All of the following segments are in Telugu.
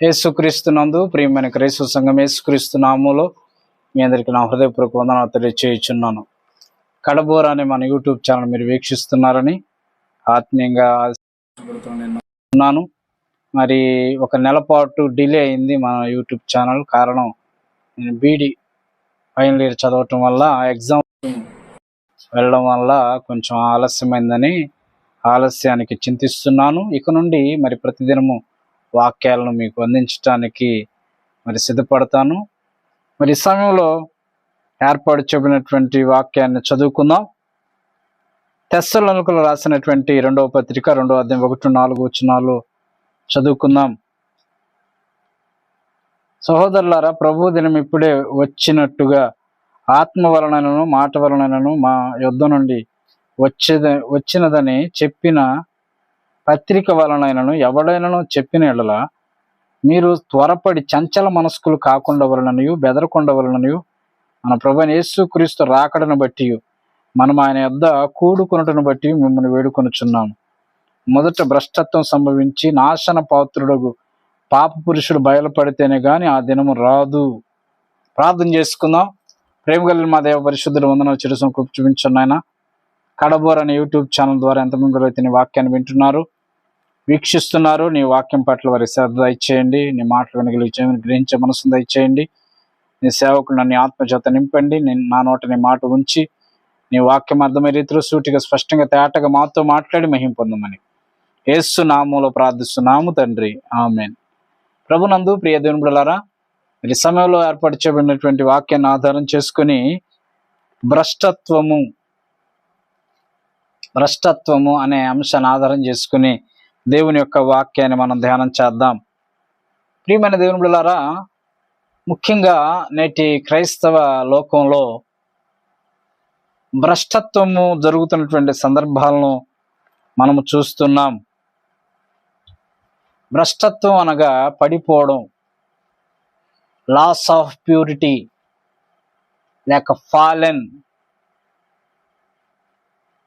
యేసుక్రీస్తు నందు ప్రియమైన క్రైస్తవ సంఘం యేసుక్రీస్తు నామంలో మీ అందరికీ నా హృదయపూర్వక వందనాలు తెలియచేయుచున్నాను. కడబోర్ అనే మన యూట్యూబ్ ఛానల్ మీరు వీక్షిస్తున్నారని ఆత్మీయంగా ఉన్నాను మరి ఒక నెల పాటు డిలే అయింది మన యూట్యూబ్ ఛానల్. కారణం నేను బీడీ ఫైనల్ ఇయర్ చదవటం వల్ల ఎగ్జామ్ వెళ్ళడం వల్ల కొంచెం ఆలస్యమైందని ఆలస్యానికి చింతిస్తున్నాను. ఇక నుండి మరి ప్రతిదినము వాక్యాలను మీకు అందించడానికి మరి సిద్ధపడతాను. మరి ఈ సమయంలో ఏర్పాటు చెప్పినటువంటి వాక్యాన్ని చదువుకుందాం. తెస్సలనుకలు రాసినటువంటి రెండవ పత్రిక రెండవ అధ్యాయం ఒకటి నాలుగు వచ్చినాలు చదువుకుందాం. సహోదరులారా ప్రభు దినం ఇప్పుడే వచ్చినట్టుగా ఆత్మ వలనను మాట వలనను మా యుద్ధ నుండి వచ్చేద వచ్చినదని చెప్పిన పత్రిక వలనైనను ఎవడైనను చెప్పిన ఎడల మీరు త్వరపడి చంచల మనస్కులు కాకుండా వలనయు బెదరకుండా మన ప్రభు యేసుక్రీస్తు రాకడను బట్టి మనం ఆయన యొద్ద కూడుకునటను బట్టి మిమ్మల్ని వేడుకొనుచున్నాము. మొదట భ్రష్టత్వం సంభవించి నాశన పాత్రుడు పాప పురుషుడు బయలుపడితేనే కానీ ఆ దినము రాదు. ప్రార్థన చేసుకుందాం. ప్రేమ కలిగిన మా దేవ పరిశుద్ధులు వందనాలు చిరుసం చూపించండి కడబోర్ అనే యూట్యూబ్ ఛానల్ ద్వారా ఎంతమంది అయితే వాక్యాన్ని వింటున్నారు. వీక్షిస్తున్నారు. నీ వాక్యం పట్ల వారి శ్రద్ధ దయచేయండి. నీ మాటలు వినగలిగే గ్రహించే మనసును దయచేయండి. నీ సేవకుడు నన్ను ఆత్మచేత నింపండి. నేను నా నోట నీ మాట ఉంచి నీ వాక్యం అర్థమయ్యే రీతిలో సూటిగా స్పష్టంగా తేటగా మాతో మాట్లాడి మహింపొందమని పొందమని. యేసు నామంలో ప్రార్థిస్తున్నాము తండ్రి. ఆమెన్. ప్రభునందు ప్రియ దేవునులారా మరి సమయంలో ఏర్పాటు చేయబడినటువంటి వాక్యాన్ని ఆధారం చేసుకుని భ్రష్టత్వము భ్రష్టత్వము అనే అంశాన్ని ఆధారం చేసుకుని దేవుని యొక్క వాక్యాన్ని మనం ధ్యానం చేద్దాం. ప్రియమైన దేవుని బిళ్ళారా ముఖ్యంగా నేటి క్రైస్తవ లోకంలో భ్రష్టత్వము జరుగుతున్నటువంటి సందర్భాలను మనము చూస్తున్నాం. భ్రష్టత్వం అనగా పడిపోవడం లాస్ ఆఫ్ ప్యూరిటీ లేక ఫాలెన్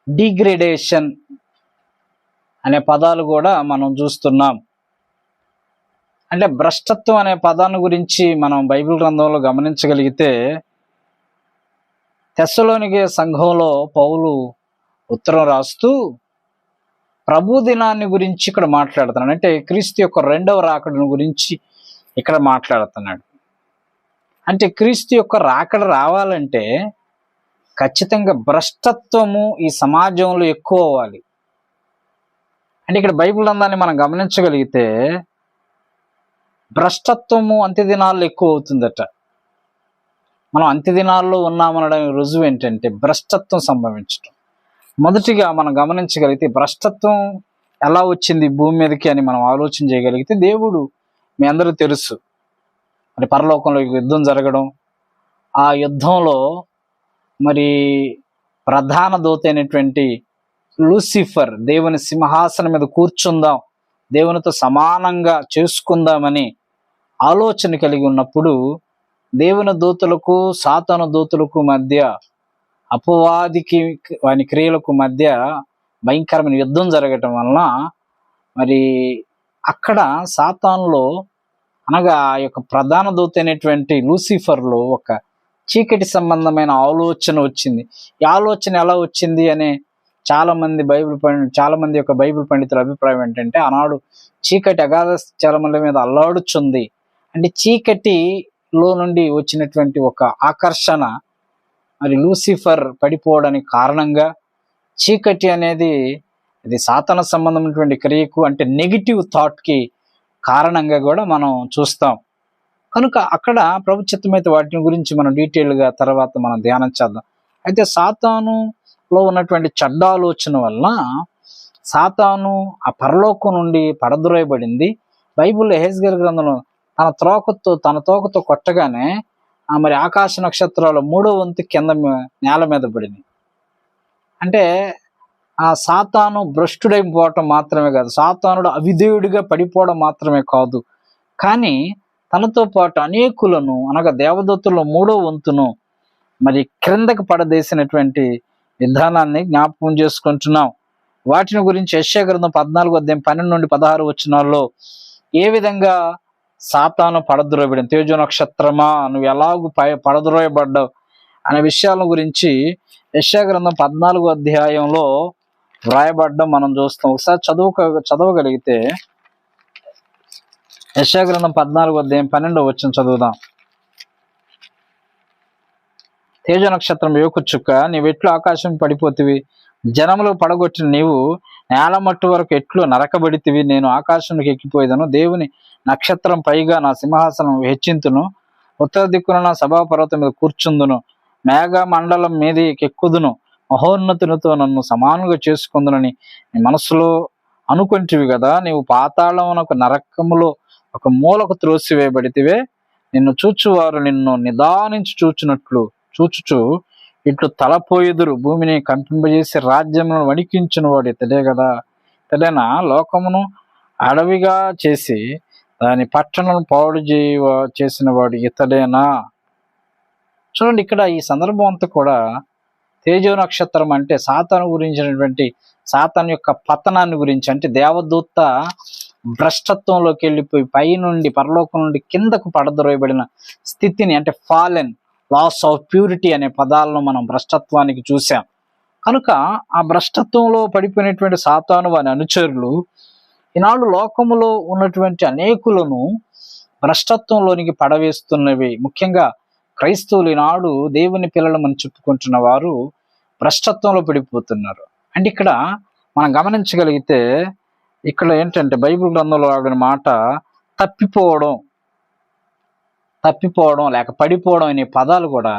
డిగ్రేడేషన్ అనే పదాలు కూడా మనం చూస్తున్నాం. అంటే భ్రష్టత్వం అనే పదాన్ని గురించి మనం బైబిల్ గ్రంథంలో గమనించగలిగితే తెస్సలోనికి సంఘంలో పౌలు ఉత్తరం రాస్తూ ప్రభు దినాన్ని గురించి ఇక్కడ మాట్లాడుతున్నాడు. అంటే క్రీస్తు యొక్క రెండవ రాకడను గురించి ఇక్కడ మాట్లాడుతున్నాడు. అంటే క్రీస్తు యొక్క రాకడ రావాలంటే ఖచ్చితంగా భ్రష్టత్వము ఈ సమాజంలో ఎక్కువ అవ్వాలి. అంటే ఇక్కడ బైబిల్ గ్రంథాన్ని మనం గమనించగలిగితే భ్రష్టత్వము అంత్య దినాల్లో ఎక్కువ అవుతుందట. మనం అంత్య దినాల్లో ఉన్నామనడం రుజువు ఏంటంటే భ్రష్టత్వం సంభవించటం. మొదటిగా మనం గమనించగలిగితే భ్రష్టత్వం ఎలా వచ్చింది భూమి మీదకి అని మనం ఆలోచన చేయగలిగితే దేవుడు మీ అందరూ తెలుసు. మరి పరలోకంలో యుద్ధం జరగడం ఆ యుద్ధంలో మరి ప్రధాన దూత అయినటువంటి లూసిఫర్ దేవుని సింహాసనం మీద కూర్చుందాం దేవునితో సమానంగా చేసుకుందామని ఆలోచన కలిగి ఉన్నప్పుడు దేవుని దూతలకు సాతాను దూతలకు మధ్య అపవాదికి వాని క్రియలకు మధ్య భయంకరమైన యుద్ధం జరగటం వలన మరి అక్కడ సాతాన్లో అనగా ఆ యొక్క ప్రధాన దూత అయినటువంటి లూసిఫర్లో ఒక చీకటి సంబంధమైన ఆలోచన వచ్చింది. ఈ ఆలోచన ఎలా వచ్చింది అనే చాలా మంది బైబిల్ పండి చాలా మంది యొక్క బైబిల్ పండితుల అభిప్రాయం ఏంటంటే ఆనాడు చీకటి అగాధ చలముల మీద అల్లాడుచుంది. అంటే చీకటిలో నుండి వచ్చినటువంటి ఒక ఆకర్షణ మరి లూసిఫర్ పడిపోవడానికి కారణంగా చీకటి అనేది ఇది సాతన సంబంధమైనటువంటి క్రియకు అంటే నెగిటివ్ థాట్కి కారణంగా కూడా మనం చూస్తాం. కనుక అక్కడ ప్రభుత్వమైతే వాటిని గురించి మనం డీటెయిల్గా తర్వాత మనం ధ్యానం చేద్దాం. అయితే సాతాను లో ఉన్నటువంటి చెడ్డ ఆలోచన వలన సాతాను ఆ పరలోకం నుండి పడద్రోయబడింది బైబిల్లో హెస్గర్ గ్రంథంలో తన త్రోకతో తన తోకతో కొట్టగానే ఆ మరి ఆకాశ నక్షత్రాలు మూడో వంతు కింద నేల మీద పడింది. అంటే ఆ సాతాను భ్రష్టుడైపోవటం మాత్రమే కాదు సాతానుడు అవిధేయుడిగా పడిపోవడం మాత్రమే కాదు. కానీ తనతో పాటు అనేకులను అనగా దేవదత్తుల మూడో వంతును మరి క్రిందకు పడదేసినటువంటి విధానాన్ని జ్ఞాపకం చేసుకుంటున్నాం. వాటిని గురించి యశ్య గ్రంథం పద్నాలుగు అధ్యాయం పన్నెండు నుండి పదహారు వచ్చినాల్లో ఏ విధంగా సాతాను పడద్రోయబడింది? తేజో నక్షత్రమా నువ్వు ఎలాగూ పై పడద్రోయబడ్డావు? అనే విషయాల గురించి యశ్యా గ్రంథం పద్నాలుగు అధ్యాయంలో వ్రాయబడ్డం మనం చూస్తాం. ఒకసారి చదువు చదవగలిగితే యశ్యా గ్రంథం పద్నాలుగు అధ్యాయం పన్నెండు వచ్చిన చదువుదాం. తేజ నక్షత్రం యోకు చుక్క నీవెట్లు ఆకాశం పడిపోతివి? జనములు పడగొట్టిన నీవు నేల మట్టు వరకు ఎట్లు నరకబడితివి? నేను ఆకాశంలోకి ఎక్కిపోయేదను దేవుని నక్షత్రం పైగా నా సింహాసనం హెచ్చింతును. ఉత్తర దిక్కున నా సభాపర్వతం మీద కూర్చుందును. మేఘ మండలం మీద ఎక్కుదును. మహోన్నతునితో నన్ను సమానంగా చేసుకుందునని నీ మనసులో అనుకుంటివి కదా నీవు పాతాళం ఒక నరకములో ఒక మూలకు త్రోసివేయబడితివే. నిన్ను చూచువారు నిన్ను నిదానించి చూచినట్లు. చూచుచు ఇట్లు తలపోయిదురు భూమిని కంపింపజేసి రాజ్యమును వణికించిన వాడు తెలియ కదా ఇతడేనా లోకమును అడవిగా చేసి దాని పట్టణం పాడు చేయ చేసిన వాడు ఇతడేనా? చూడండి ఇక్కడ ఈ సందర్భం అంతా కూడా తేజో నక్షత్రం అంటే సాతాను గురించినటువంటి సాతాను యొక్క పతనాన్ని గురించి అంటే దేవదూత భ్రష్టత్వంలోకి వెళ్ళిపోయి పై నుండి పరలోకం నుండి కిందకు పడద్రోయబడిన స్థితిని అంటే ఫాలెన్ లాస్ ఆఫ్ ప్యూరిటీ అనే పదాలను మనం భ్రష్టత్వానికి చూసాం కనుక ఆ భ్రష్టత్వంలో పడిపోయినటువంటి సాతాను వారి అనుచరులు ఈనాడు లోకములో ఉన్నటువంటి అనేకులను భ్రష్టత్వంలోనికి పడవేస్తున్నవి. ముఖ్యంగా క్రైస్తవులు ఈనాడు దేవుని పిల్లలు మనం చెప్పుకుంటున్న వారు భ్రష్టత్వంలో పడిపోతున్నారు. అంటే ఇక్కడ మనం గమనించగలిగితే ఇక్కడ ఏంటంటే బైబిల్ గ్రంథంలో ఆడిన మాట తప్పిపోవడం. తప్పిపోవడం లేక పడిపోవడం అనే పదాలు కూడా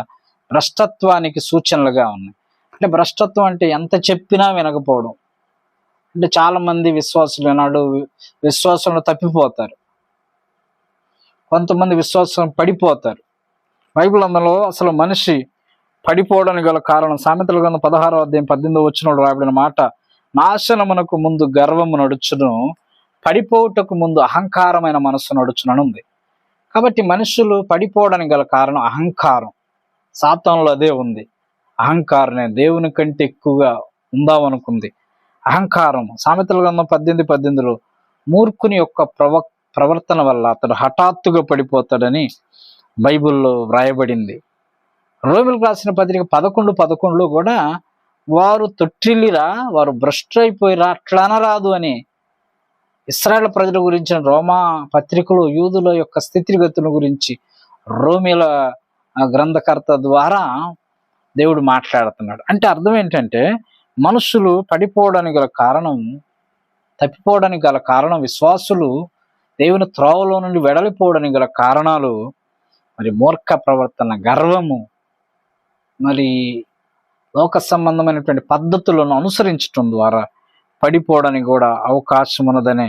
భ్రష్టత్వానికి సూచనలుగా ఉన్నాయి. అంటే భ్రష్టత్వం అంటే ఎంత చెప్పినా వినకపోవడం. అంటే చాలా మంది విశ్వాసులు ఈనాడు విశ్వాసంలో తప్పిపోతారు. కొంతమంది విశ్వాసం పడిపోతారు. బైబిల్ అందులో అసలు మనిషి పడిపోవడానికి గల కారణం సామెతల గ్రంథం పదహారో అధ్యాయం పద్దెనిమిది వచ్చినప్పుడు రాబడిన మాట నాశనమునకు ముందు గర్వము నడుచును పడిపోవుటకు ముందు అహంకారమైన మనస్సు నడుచునని ఉంది కాబట్టి మనుషులు పడిపోవడానికి గల కారణం అహంకారం. సాతంలో అదే ఉంది. అహంకారమే దేవుని కంటే ఎక్కువగా ఉందామనుకుంది. అహంకారం. సామెతల గ్రంథం పద్దెనిమిది పద్దెనిమిదిలో మూర్ఖుని యొక్క ప్రవ ప్రవర్తన వల్ల అతడు హఠాత్తుగా పడిపోతాడని బైబిల్లో వ్రాయబడింది. రోమిలకు రాసిన పత్రిక పదకొండు పదకొండులో కూడా వారు తొట్టిల్లిరా వారు భ్రష్టులైపోయిరా అట్లా అనరాదు అని ఇస్రాయల్ ప్రజల గురించిన రోమా పత్రికలు యూదుల యొక్క స్థితిగతుల గురించి రోమిల గ్రంథకర్త ద్వారా దేవుడు మాట్లాడుతున్నాడు. అంటే అర్థం ఏంటంటే మనుషులు పడిపోవడానికి గల కారణం తప్పిపోవడానికి గల కారణం విశ్వాసులు దేవుని త్రోవలో నుండి వెడలిపోవడానికి గల కారణాలు మరి మూర్ఖ ప్రవర్తన గర్వము మరి లోక సంబంధమైనటువంటి పద్ధతులను అనుసరించటం ద్వారా పడిపోవడానికి కూడా అవకాశం ఉన్నదనే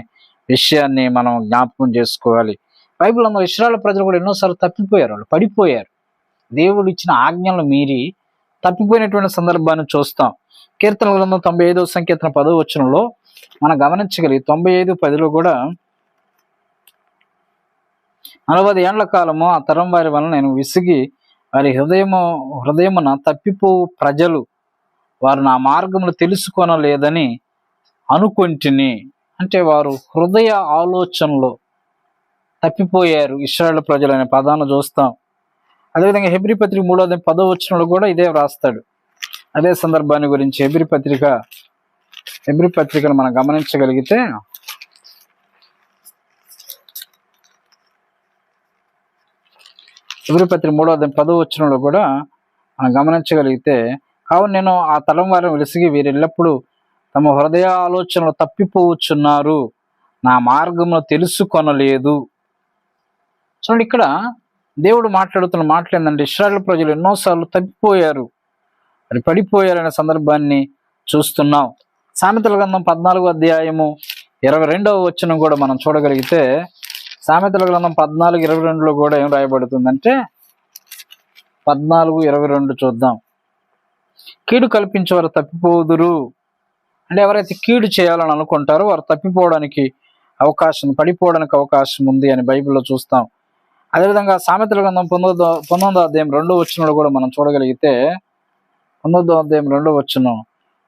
విషయాన్ని మనం జ్ఞాపకం చేసుకోవాలి. బైబిల్ అందరూ ఇస్రాల ప్రజలు కూడా ఎన్నోసార్లు తప్పిపోయారు. వాళ్ళు పడిపోయారు. దేవుడు ఇచ్చిన ఆజ్ఞలు మీరి తప్పిపోయినటువంటి సందర్భాన్ని చూస్తాం. కీర్తన గ్రంథం తొంభై ఐదవ సంకీర్తన పదవ వచనంలో మనం గమనించగలిగి తొంభై ఐదు పదిలో కూడా నలభై ఏండ్ల కాలము ఆ తరం వారి వలన నేను విసిగి వారి హృదయము హృదయమున తప్పిపో ప్రజలు వారు నా మార్గములు తెలుసుకొనలేదని అనుకొంటిని. అంటే వారు హృదయ ఆలోచనలో తప్పిపోయారు ఇస్రాయల్ ప్రజలు అనే పదాన్ని చూస్తాం. అదేవిధంగా హెబ్రి పత్రిక మూడోది అధ్యాయం పదో కూడా ఇదే వ్రాస్తాడు. అదే సందర్భాన్ని గురించి హెబ్రి పత్రిక హెబ్రి పత్రికను మనం గమనించగలిగితే హెబ్రి పత్రిక మూడోది అధ్యాయం పదో వచనంలో కూడా మనం గమనించగలిగితే కావున నేను ఆ తలం వారిని విసిగి వీరు ఎల్లప్పుడూ తమ హృదయ ఆలోచనలు తప్పిపోవచ్చున్నారు. నా మార్గంలో తెలుసుకొనలేదు. చూడండి ఇక్కడ దేవుడు మాట్లాడుతున్న మాటలు ఏంటంటే ఇస్రాయల్ ప్రజలు ఎన్నోసార్లు తప్పిపోయారు. మరి పడిపోయారనే సందర్భాన్ని చూస్తున్నాం. సామెతల గ్రంథం పద్నాలుగో అధ్యాయము ఇరవై రెండవ వచనం కూడా మనం చూడగలిగితే సామెతల గ్రంథం పద్నాలుగు ఇరవై రెండులో కూడా ఏం రాయబడుతుందంటే పద్నాలుగు ఇరవై రెండు చూద్దాం. కీడు కల్పించేవారు తప్పిపోదురు. అంటే ఎవరైతే కీడు చేయాలని అనుకుంటారో వారు తప్పిపోవడానికి అవకాశం పడిపోవడానికి అవకాశం ఉంది అని బైబిల్లో చూస్తాం. అదేవిధంగా సామెతల గ్రంథం పంతొమ్మిదో పంతొమ్మిదో అధ్యాయం రెండో వచ్చినప్పుడు కూడా మనం చూడగలిగితే పంతొమ్మిదో అధ్యాయం రెండో వచ్చిన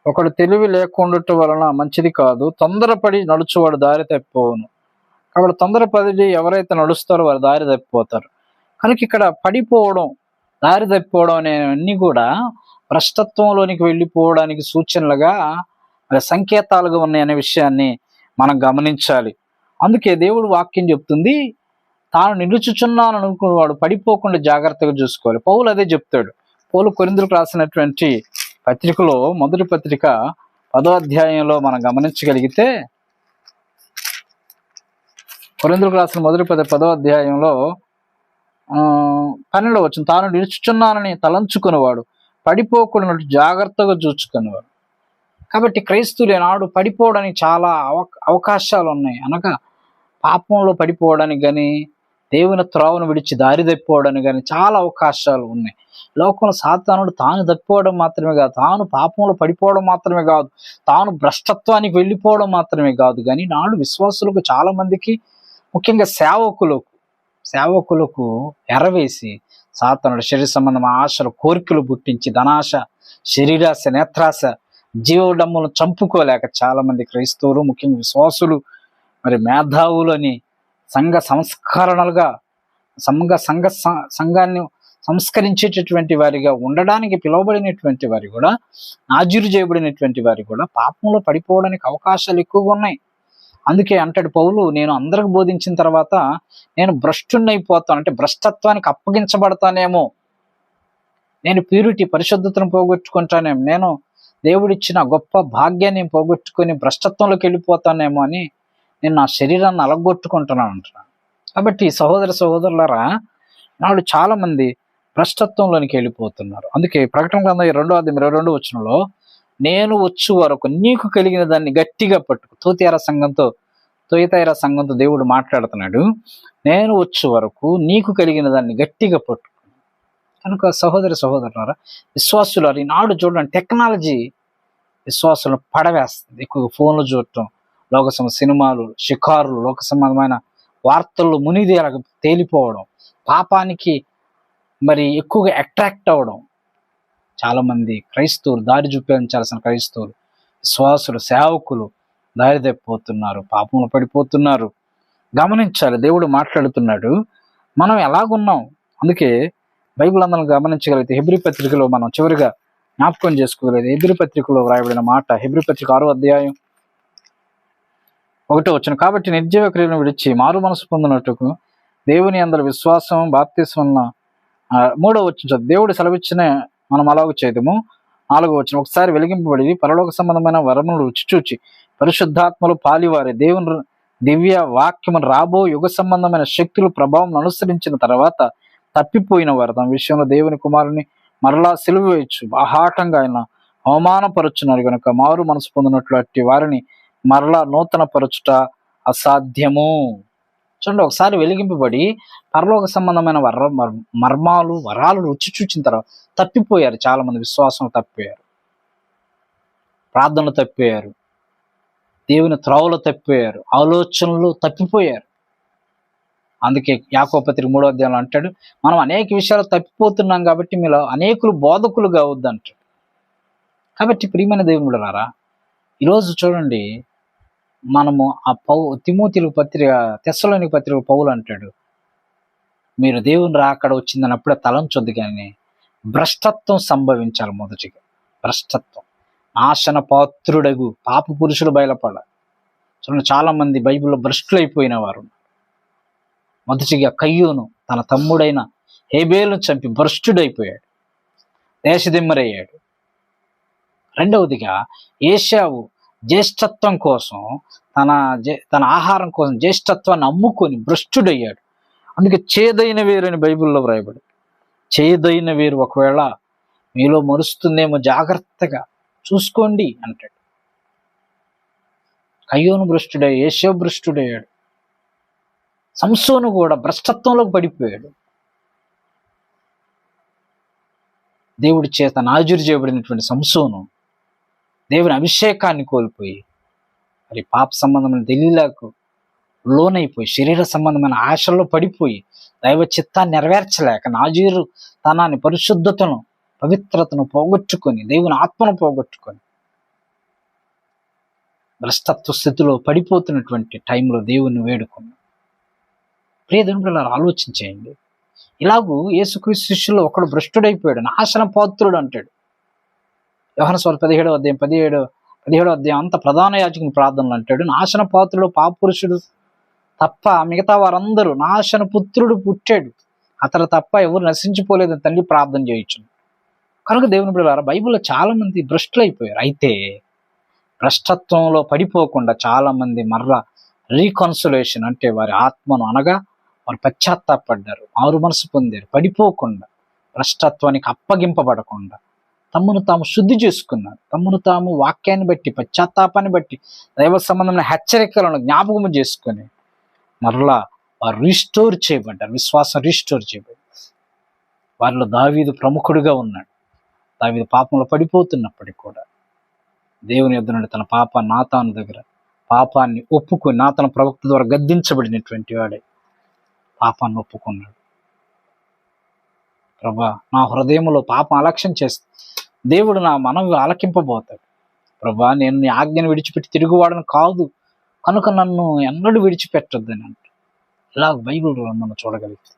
ఒకడు తెలివి లేకుండా వలన మంచిది కాదు తొందరపడి నడుచువాడు దారి తప్పిపోవును. కాబట్టి తొందరపడి ఎవరైతే నడుస్తారో వారు దారి తప్పిపోతారు. కనుక ఇక్కడ పడిపోవడం దారి తప్పిపోవడం అనేవన్నీ కూడా భ్రష్టత్వంలోనికి వెళ్ళిపోవడానికి సూచనలుగా మరి సంకేతాలుగా ఉన్నాయనే విషయాన్ని మనం గమనించాలి. అందుకే దేవుడు వాక్యం చెప్తుంది తాను నిలుచుచున్నాను అనుకున్నవాడు పడిపోకుండా జాగ్రత్తగా చూసుకోవాలి. పౌలు అదే చెప్తాడు. పౌలు కొరిందులకు రాసినటువంటి పత్రికలో మొదటి పత్రిక పదో అధ్యాయంలో మనం గమనించగలిగితే కొరిందులకు రాసిన మొదటి పద పదో అధ్యాయంలో ఆ, పన్నెండో వచ్చిన తాను నిలుచుచున్నానని తలంచుకునేవాడు పడిపోకుండా జాగ్రత్తగా చూచుకునేవాడు కాబట్టి క్రైస్తువులు నాడు పడిపోవడానికి చాలా అవకాశాలు ఉన్నాయి అనగా పాపంలో పడిపోవడానికి కానీ దేవుని త్రోవను విడిచి దారి తప్పిపోవడానికి కానీ చాలా అవకాశాలు ఉన్నాయి. లోకంలో సాతానుడు తాను తప్పిపోవడం మాత్రమే కాదు తాను పాపంలో పడిపోవడం మాత్రమే కాదు తాను భ్రష్టత్వానికి వెళ్ళిపోవడం మాత్రమే కాదు. కానీ నాడు విశ్వాసులకు చాలా మందికి ముఖ్యంగా సేవకులకు సేవకులకు ఎరవేసి సాతనుడు శరీర సంబంధం ఆశలు కోరికలు పుట్టించి ధనాశ శరీరాశ నేత్రాశ జీవడమ్ములను చంపుకోలేక చాలా మంది క్రైస్తవులు ముఖ్యంగా విశ్వాసులు మరి మేధావులు అని సంఘ సంస్కరణలుగా సంఘ సంఘ సంఘాన్ని సంస్కరించేటటువంటి వారిగా ఉండడానికి పిలువబడినటువంటి వారి కూడా నాజీరు చేయబడినటువంటి వారి కూడా పాపంలో పడిపోవడానికి అవకాశాలు ఎక్కువగా ఉన్నాయి. అందుకే అంటాడు పౌలు నేను అందరికి బోధించిన తర్వాత నేను భ్రష్టున్నైపోతాను అంటే భ్రష్టత్వానికి అప్పగించబడతానేమో. నేను ప్యూరిటీ పరిశుద్ధతను పోగొట్టుకుంటానేమో. నేను దేవుడిచ్చిన గొప్ప భాగ్యాన్ని పోగొట్టుకొని భ్రష్టత్వంలోకి వెళ్ళిపోతానేమో అని నేను నా శరీరాన్ని అలగొట్టుకుంటున్నాను అంటున్నాను కాబట్టి సహోదర సహోదరులరా నాడు చాలామంది భ్రష్టత్వంలోనికి వెళ్ళిపోతున్నారు. అందుకే ప్రకటన గ్రంథం రెండో అది ఇరవై రెండు వచ్చినలో నేను వచ్చు వరకు నీకు కలిగిన దాన్ని గట్టిగా పట్టుకు తోతియార సంఘంతో తొయతైర సంఘంతో దేవుడు మాట్లాడుతున్నాడు. నేను వచ్చు వరకు నీకు కలిగిన దాన్ని గట్టిగా పట్టుకు కనుక సహోదరి సహోదరులారా విశ్వాసులు ఈనాడు చూడండి టెక్నాలజీ విశ్వాసులను పడవేస్తుంది. ఎక్కువ ఫోన్లు చూడటం లోకసమ సినిమాలు షికారులు లోక సంబంధమైన మునిది మునిదేలకు తేలిపోవడం పాపానికి మరి ఎక్కువగా అట్రాక్ట్ అవ్వడం చాలా మంది క్రైస్తవులు దారి చూపించాల్సిన క్రైస్తవులు విశ్వాసులు సేవకులు దారి తప్పిపోతున్నారు పాపంలో పడిపోతున్నారు. గమనించాలి దేవుడు మాట్లాడుతున్నాడు మనం ఎలాగున్నాం? అందుకే బైబిల్ అందరం గమనించగలిగితే హెబ్రి పత్రికలో మనం చివరిగా జ్ఞాపకం చేసుకోగలిగేది హెబ్రి పత్రికలో వ్రాయబడిన మాట హెబ్రి పత్రిక ఆరో అధ్యాయం ఒకటో వచ్చిన కాబట్టి నిర్జీవ క్రియలను విడిచి మారు మనసు పొందినట్టుకు దేవుని అందరి విశ్వాసం బాప్తిసం ఉన్న మూడో వచ్చిన దేవుడు సెలవిచ్చిన మనం అలాగ చేయదము నాలుగో వచ్చిన ఒకసారి వెలిగింపబడి పరలోక సంబంధమైన వరములు రుచి చూచి పరిశుద్ధాత్మలు పాలివారి. దేవుని దివ్య వాక్యము రాబో యుగ సంబంధమైన శక్తులు ప్రభావం అనుసరించిన తర్వాత తప్పిపోయిన వారు తమ విషయంలో దేవుని కుమారుని మరలా సిలువ వేయచ్చు ఆహాటంగా ఆయన అవమానపరుచున్నారు కనుక మారు మనసు పొందినట్లు అట్టి వారిని మరలా నూతన పరచుట అసాధ్యము. చూడండి ఒకసారి వెలిగింపబడి పరలోక సంబంధమైన వర మర్- మర్మాలు వరాలు రుచి చూచిన తర్వాత తప్పిపోయారు. చాలా మంది విశ్వాసం తప్పిపోయారు. ప్రార్థనలు తప్పిపోయారు. దేవుని త్రోవలు తప్పిపోయారు. ఆలోచనలు తప్పిపోయారు. అందుకే యాకోపత్రి మూడో అధ్యాయంలో అంటాడు మనం అనేక విషయాలు తప్పిపోతున్నాం కాబట్టి మీలో అనేకులు బోధకులు కావద్దు అంటాడు కాబట్టి ప్రియమైన దేవుడు రారా ఈరోజు చూడండి మనము ఆ పౌ తిమోతిలు పత్రిక తెస్సలోని పత్రిక పౌలు అంటాడు మీరు దేవుని రాకడ వచ్చిందని అప్పుడే తలంచొద్దు కానీ భ్రష్టత్వం సంభవించాలి మొదటిగా. భ్రష్టత్వం. నాశన పాత్రుడగు పాప పురుషుడు బయలుపడ చూడండి చాలా మంది బైబిల్లో భ్రష్టులైపోయిన వారు ఉన్నారు. మొదటిగా కయ్యూను తన తమ్ముడైన హేబేలును చంపి భ్రష్టుడైపోయాడు. దేశదిమ్మరయ్యాడు. రెండవదిగా ఏషావు జ్యేష్ఠత్వం కోసం తన తన ఆహారం కోసం జ్యేష్ఠత్వాన్ని అమ్ముకొని భ్రష్టుడయ్యాడు. అందుకే చేదైన వేరు అని బైబిల్లో వ్రాయబడి చేదైన వేరు ఒకవేళ మీలో మరుస్తుందేమో జాగ్రత్తగా చూసుకోండి అంటాడు. కయ్యోను భ్రష్టుడయ్యాడు ఏషో భ్రష్టుడయ్యాడు. సంసోను కూడా భ్రష్టత్వంలోకి పడిపోయాడు. దేవుడి చేత నాజురు చేయబడినటువంటి సంసోను దేవుని అభిషేకాన్ని కోల్పోయి మరి పాప సంబంధమైన తెలియలకు లోనైపోయి శరీర సంబంధమైన ఆశల్లో పడిపోయి దైవ చిత్తాన్ని నెరవేర్చలేక నాజీరు తనాన్ని పరిశుద్ధతను పవిత్రతను పోగొట్టుకొని దేవుని ఆత్మను పోగొట్టుకొని భ్రష్టత్వ స్థితిలో పడిపోతున్నటువంటి టైంలో దేవుని వేడుకున్నాం. ప్రియదని పిల్లలు ఆలోచించేయండి. ఇలాగూ యేసుక్రీస్తు శిష్యుల్లో ఒకడు భ్రష్టుడైపోయాడు నాశన పాత్రుడు అంటాడు. వ్యవహార స్వామి పదిహేడో అధ్యాయం పదిహేడు పదిహేడో అధ్యాయం అంత ప్రధాన యాచకుని ప్రార్థనలు అంటాడు. నాశన పాత్రుడు పాపురుషుడు తప్ప మిగతా వారందరూ నాశన పుత్రుడు పుట్టాడు. అతను తప్ప ఎవరు నశించిపోలేదని తల్లి ప్రార్థన చేయొచ్చు కనుక దేవుని బిడ్డారా బైబిల్లో చాలా మంది భ్రష్టులు అయిపోయారు అయితే భ్రష్టత్వంలో పడిపోకుండా చాలా మంది మర్ర రీకన్సులేషన్ అంటే వారి ఆత్మను అనగా వారు పశ్చాత్తాపడ్డారు ఆరు మనసు పొందారు పడిపోకుండా భ్రష్టత్వానికి అప్పగింపబడకుండా తమ్మును తాము శుద్ధి చేసుకున్నారు. తమ్మును తాము వాక్యాన్ని బట్టి పశ్చాత్తాపాన్ని బట్టి దైవ సంబంధమైన హెచ్చరికలను జ్ఞాపకం చేసుకొని మరలా వారు రీస్టోర్ చేయబడ్డారు విశ్వాసం రీస్టోర్ చేయబడ్డారు. వారిలో దావీదు ప్రముఖుడిగా ఉన్నాడు. దావీదు పాపంలో పడిపోతున్నప్పటికీ కూడా దేవుని యొద్ద నుండి తన పాప నాతాను దగ్గర పాపాన్ని ఒప్పుకొని నాతన ప్రవక్త ద్వారా గద్దించబడినటువంటి వాడే. పాపాన్ని ఒప్పుకున్నాడు. ప్రభా నా హృదయంలో పాపం అలక్ష్యం చేస్తా దేవుడు నా మనవి ఆలకింపబోతాడు. ప్రభా నేను నీ ఆజ్ఞను విడిచిపెట్టి తిరుగువాడను కాదు కనుక నన్ను ఎన్నడూ విడిచిపెట్టొద్దని అంట. ఇలా బైబిల్ మనం చూడగలుగుతాం.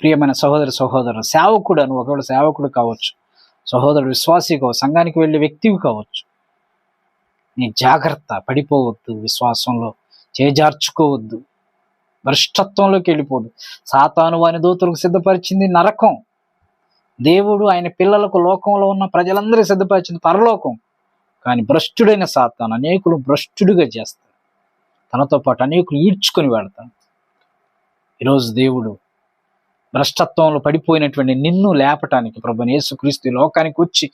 ప్రియమైన సహోదరి సహోదరు సేవకుడు అని ఒకవేళ సేవకుడు కావచ్చు సహోదరుడు విశ్వాసి కావచ్చు సంఘానికి వెళ్ళే వ్యక్తివి కావచ్చు నీ జాగ్రత్త పడిపోవద్దు విశ్వాసంలో చేజార్చుకోవద్దు. భ్రష్టత్వంలోకి వెళ్ళిపోడు. సాతాను వాని దూతలకు సిద్ధపరిచింది నరకం. దేవుడు ఆయన పిల్లలకు లోకంలో ఉన్న ప్రజలందరికీ సిద్ధపరిచింది పరలోకం. కానీ భ్రష్టుడైన సాతాను అనేకులు భ్రష్టుడిగా చేస్తాడు తనతో పాటు అనేకులు ఈడ్చుకొని వెళతాడు ఈరోజు దేవుడు భ్రష్టత్వంలో పడిపోయినటువంటి నిన్ను లేపటానికి ప్రభు యేసుక్రీస్తు లోకానికి వచ్చి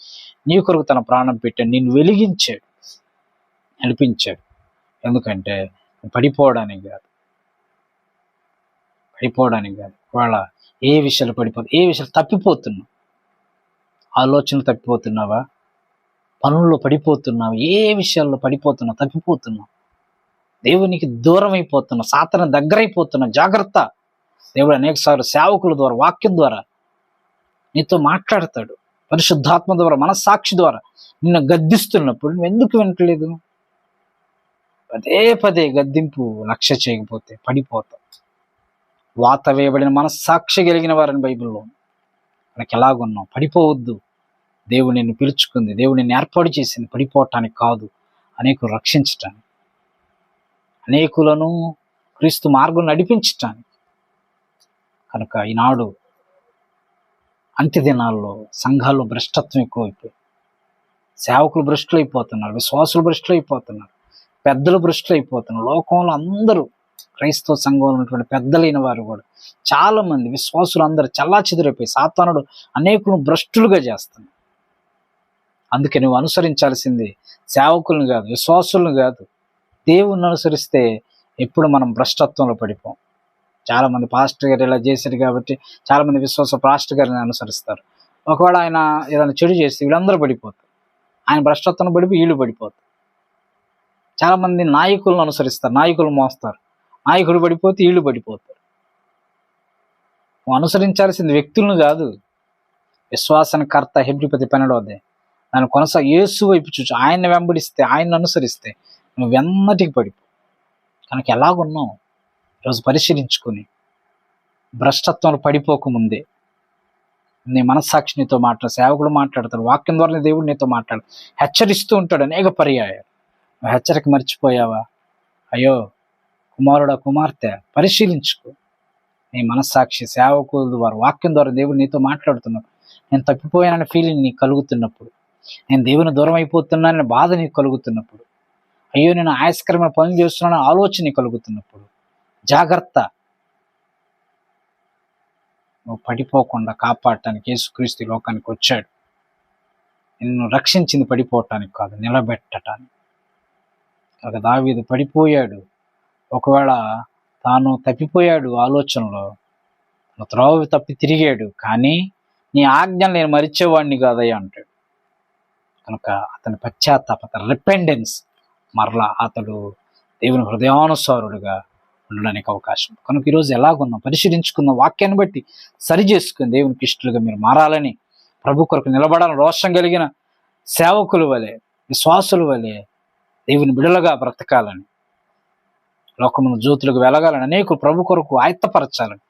నీ కొరకు తన ప్రాణం పెట్టాడు నిన్ను వెలిగించాడు. నడిపించాడు. ఎందుకంటే పడిపోవడానికి కాదు పడిపోవడానికి కాదు. ఒకవేళ ఏ విషయాలు పడిపోతు ఏ విషయాలు తప్పిపోతున్నావు? ఆలోచనలు తప్పిపోతున్నావా? పనుల్లో పడిపోతున్నావు? ఏ విషయాల్లో పడిపోతున్నావు? తప్పిపోతున్నావు? దేవునికి దూరం అయిపోతున్నావు. సాతన దగ్గరైపోతున్నావు జాగ్రత్త. దేవుడు అనేకసార్లు సేవకుల ద్వారా వాక్యం ద్వారా నీతో మాట్లాడతాడు. పరిశుద్ధాత్మ ద్వారా మనస్సాక్షి ద్వారా నిన్ను గద్దిస్తున్నప్పుడు నువ్వు ఎందుకు వినట్లేదు? పదే పదే గద్దింపు లక్ష్య చేయకపోతే పడిపోతావు. వాత వేయబడిన మనస్సాక్షి కలిగిన వారిని బైబిల్లో. మనకి ఎలాగున్నాం? పడిపోవద్దు. దేవుడు నిన్ను పిలుచుకుంది. దేవుడు నిన్ను ఏర్పాటు చేసింది. పడిపోవటానికి కాదు. అనేకులు రక్షించటానికి. అనేకులను క్రీస్తు మార్గం నడిపించటానికి. కనుక ఈనాడు అంత్య దినాల్లో సంఘాల్లో భ్రష్టత్వం ఎక్కువైపోయింది. సేవకులు భ్రష్టులు అయిపోతున్నారు విశ్వాసులు భ్రష్టులు అయిపోతున్నారు పెద్దలు భ్రష్టులు అయిపోతున్నారు లోకంలో అందరూ క్రైస్తవ సంఘంలో ఉన్నటువంటి పెద్దలైన వారు కూడా చాలా మంది విశ్వాసులు అందరూ చల్లా చెదిరైపోయి సాతానుడు అనేకులను భ్రష్టులుగా చేస్తుంది అందుకే నువ్వు అనుసరించాల్సింది సేవకులను కాదు విశ్వాసులను కాదు. దేవుణ్ణి అనుసరిస్తే ఎప్పుడు మనం భ్రష్టత్వంలో పడిపోం. చాలా మంది పాస్టర్ గారు ఇలా చేశారు కాబట్టి చాలా మంది విశ్వాస పాస్టర్ గారిని అనుసరిస్తారు. ఒకవేళ ఆయన ఏదైనా చెడు చేస్తే వీళ్ళందరూ పడిపోతారు. ఆయన భ్రష్టత్వం పడిపోయి వీళ్ళు పడిపోతారు. చాలా మంది నాయకులను అనుసరిస్తారు నాయకులు మోస్తారు. నాయకుడు పడిపోతే వీళ్ళు పడిపోతారు. నువ్వు అనుసరించాల్సింది వ్యక్తులను కాదు. విశ్వాసనకర్త హెబ్రిపతి పన్నెండవది దాన్ని కొనసా యేసు వైపు చూచు. ఆయన్ని వెంబడిస్తే ఆయన్ని అనుసరిస్తే నువ్వు వెన్నటికి పడిపో. కనుక ఎలాగున్నావు? ఈరోజు పరిశీలించుకొని భ్రష్టత్వంలో పడిపోకముందే నీ మనస్సాక్షి నీతో మాట్లాడు సేవకుడు మాట్లాడతాడు వాక్యం ద్వారా దేవుడు నీతో మాట్లాడు. హెచ్చరిస్తూ ఉంటాడు అనేక పర్యాయాలు. నువ్వు హెచ్చరిక మర్చిపోయావా? అయ్యో కుమారుడ కుమార్తె పరిశీలించుకో. నీ మనస్సాక్షి సేవకులు ద్వారా వాక్యం ద్వారా దేవుడు నీతో మాట్లాడుతున్నాడు నేను తప్పిపోయాననే ఫీలింగ్ నీకు కలుగుతున్నప్పుడు నేను దేవుని దూరం అయిపోతున్నానని బాధ నీకు కలుగుతున్నప్పుడు అయ్యో నేను ఆయస్కరమైన పనులు చేస్తున్నానని ఆలోచన నీకు కలుగుతున్నప్పుడు జాగ్రత్త. నువ్వు పడిపోకుండా కాపాడటానికి యేసుక్రీస్తు లోకానికి వచ్చాడు. నిన్ను రక్షించింది పడిపోవటానికి కాదు నిలబెట్టడానికి కాక దావీదు పడిపోయాడు. ఒకవేళ తాను తప్పిపోయాడు ఆలోచనలో త్రోవ తప్పి తిరిగాడు కానీ నీ ఆజ్ఞలు నేను మరిచేవాడిని కాదయ్యా అంటాడు. కనుక అతని పశ్చాత్తాపత రిపెండెన్స్ మరలా అతడు దేవుని హృదయానుసారుడుగా ఉండడానికి అవకాశం. కనుక ఈరోజు ఎలాగున్నాం? పరిశీలించుకున్న వాక్యాన్ని బట్టి సరి చేసుకుని దేవునికి ఇష్టలుగా మీరు మారాలని ప్రభు కొరకు నిలబడాలని రోషం కలిగిన సేవకులు వలె విశ్వాసులు వలె దేవుని బిడలుగా బ్రతకాలని లోకమును జ్యోతులకు వెలగాలని అనేకులు ప్రభు కొరకు ఆయత్తపరచాలని.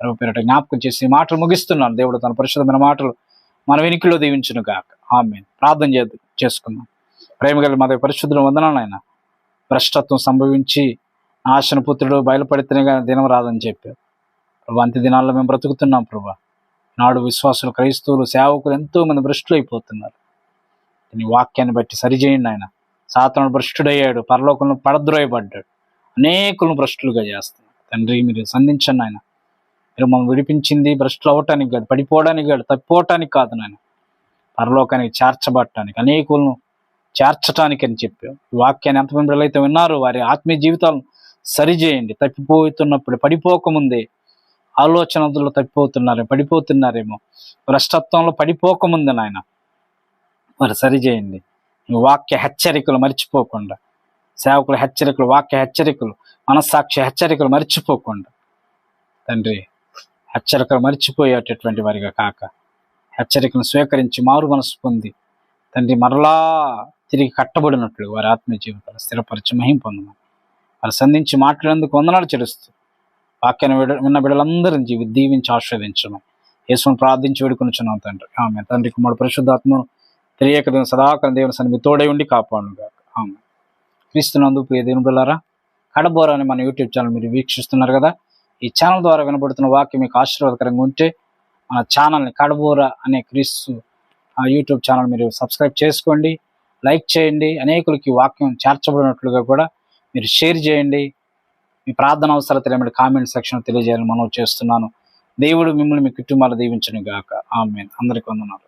ప్రభు పేరిట జ్ఞాపకం చేసి మాటలు ముగిస్తున్నాను. దేవుడు తన పరిశుద్ధమైన మాటలు మన వెనుకలో దీవించును కాక ఆమె ప్రార్థన చే చేసుకున్నాం ప్రేమ గల మా పరిశుద్ధులు వందనాలు ఆయన భ్రష్టత్వం సంభవించి నాశన పుత్రుడు బయలుపడితేనే కానీ దినం రాదని చెప్పారు ప్రభు అంత్య దినాల్లో మేము బ్రతుకుతున్నాం ప్రభా. నాడు విశ్వాసులు క్రైస్తవులు సేవకులు ఎంతో మంది భ్రష్టులు అయిపోతున్నారు. నీ వాక్యాన్ని బట్టి సరిచేయండి ఆయన సాతనుడు భ్రష్టుడయ్యాడు. పరలోకంలో పడద్రోయబడ్డాడు. అనేకులను భ్రష్టులుగా చేస్తున్నాడు తండ్రి మీరు సంధించండి ఆయన. మీరు మమ్మల్ని విడిపించింది భ్రష్టులు అవ్వటానికి కాదు పడిపోవడానికి కాదు తప్పిపోవటానికి కాదు నాయన. పరలోకానికి చేర్చబట్టడానికి అనేకులను చేర్చటానికి అని చెప్పావు. ఈ వాక్యాన్ని ఎంతమంది బిడ్డలైతే విన్నారో వారి ఆత్మీయ జీవితాలను సరిచేయండి. తప్పిపోతున్నప్పుడు పడిపోకముందే ఆలోచనలో తప్పిపోతున్నారే పడిపోతున్నారేమో. భ్రష్టత్వంలో పడిపోకముందే నాయన. మరి సరిచేయండి. వాక్య హెచ్చరికలు మర్చిపోకుండా. సేవకుల హెచ్చరికలు వాక్య హెచ్చరికలు మనస్సాక్షి హెచ్చరికలు మర్చిపోకుండా. తండ్రి హెచ్చరికలు మర్చిపోయేటటువంటి వారిగా కాక హెచ్చరికను స్వీకరించి మారు మనసు పొంది తండ్రి మరలా తిరిగి కట్టబడినట్లు వారి ఆత్మీయ జీవితాలు స్థిరపరిచి మహిం పొందమని వారు సంధించి మాట్లాడేందుకు వందనాలు చెడుస్తూ వాక్యాన్ని విడ విన్న బిడ్డలందరినీ జీవి దీవించి ఆస్వాదించమని యేసుని ప్రార్థించి వేడుకొనిచున్నాం తండ్రి. ఆమె తండ్రి కుమారుడు పరిశుద్ధాత్మను తెలియక దేవుని సదాకాలం దేవుని సన్ని తోడై ఉండి కాపాడును ఆమె క్రీస్తునందు ప్రియ దేవుని బిళ్ళారా కడబోర అనే మన యూట్యూబ్ ఛానల్ మీరు వీక్షిస్తున్నారు కదా. ఈ ఛానల్ ద్వారా వినబడుతున్న వాక్యం మీకు ఆశీర్వాదకరంగా ఉంటే మన ఛానల్ని కడబోర అనే క్రీస్తు ఆ యూట్యూబ్ ఛానల్ మీరు సబ్స్క్రైబ్ చేసుకోండి లైక్ చేయండి అనేకులకి వాక్యం చేర్చబడినట్లుగా కూడా మీరు షేర్ చేయండి. మీ ప్రార్థన అవసరత ఏమిటి కామెంట్ సెక్షన్ తెలియజేయాలని మనం చేస్తున్నాను. దేవుడు మిమ్మల్ని మీ కుటుంబాలు దీవించను గాక ఆమె అందరికీ వందనాలు.